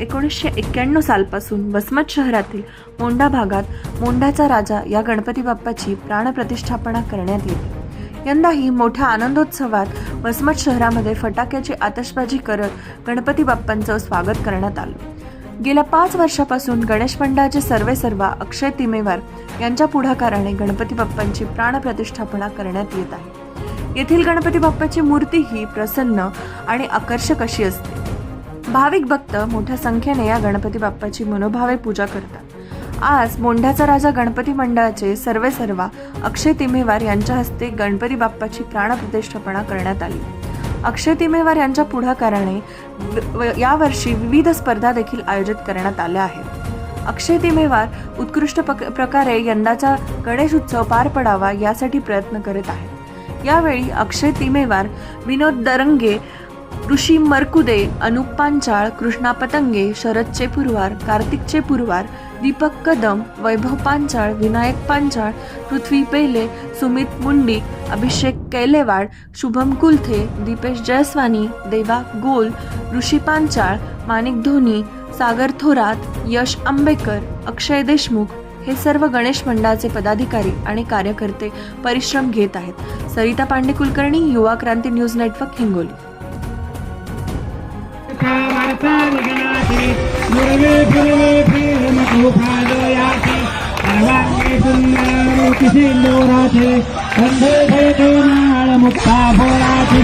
एकोणीसशे एक्क्याण्णव सालपासून वसमत शहरातील मोंडा भागात मोंढ्याचा राजा या गणपती बाप्पाची प्राणप्रतिष्ठापना करण्यात येते. यंदाही मोठ्या आनंदोत्सवात वसमत शहरामध्ये फटाक्याची आतषबाजी करत गणपती बाप्पांचं स्वागत करण्यात आलं. गेल्या पाच वर्षापासून गणेश मंडळाचे सर्वे सर्वा अक्षय तिमेवार यांच्या पुढाकाराने गणपती बाप्पांची प्राणप्रतिष्ठापना करण्यात येत आहे. येथील गणपती बाप्पाची मूर्ती ही प्रसन्न आणि आकर्षक अशी असते. भाविक भक्त मोठ्या संख्येने या गणपती बाप्पाची मनोभावे पूजा करतात. आज मोंढ्याचा राजा गणपती मंडळाचे सर्वे सर्वा अक्षय तिमेवार यांच्या हस्ते गणपती बाप्पाची प्राणप्रतिष्ठापना करण्यात आली. अक्षय तिमेवार यांच्या पुढाकाराने व- यावर्षी विविध स्पर्धा देखील आयोजित करण्यात आल्या आहेत. अक्षय तिमेवार उत्कृष्ट प्रकारे यंदाचा गणेश उत्सव पार पडावा यासाठी प्रयत्न करत आहेत. यावेळी अक्षय तिमेवार विनोद दरंगे ऋषी मरकुदे अनुप पांचाळ कृष्णा पतंगे शरद चेपुरवार कार्तिक चेपुरवार दीपक कदम वैभव पांचाळ विनायक पांचाळ पृथ्वी पेले सुमित मुंडी अभिषेक कैलेवाड शुभम कुलथे दीपेश जयस्वानी देवा गोल ऋषी पांचाळ माणिक धोनी सागर थोरात यश आंबेकर अक्षय देशमुख हे सर्व गणेश मंडळाचे पदाधिकारी आणि कार्यकर्ते परिश्रम घेत आहेत. Sarita Pande Kulkarni Yuva Kranti news network Hingoli. वार्तानिगणाति मुरवे फुरवे प्रेमकुफादयाति सर्वांगे सुंदरमुखिसिंदूराति कंधे भेदोनाळ मुक्ता भोराति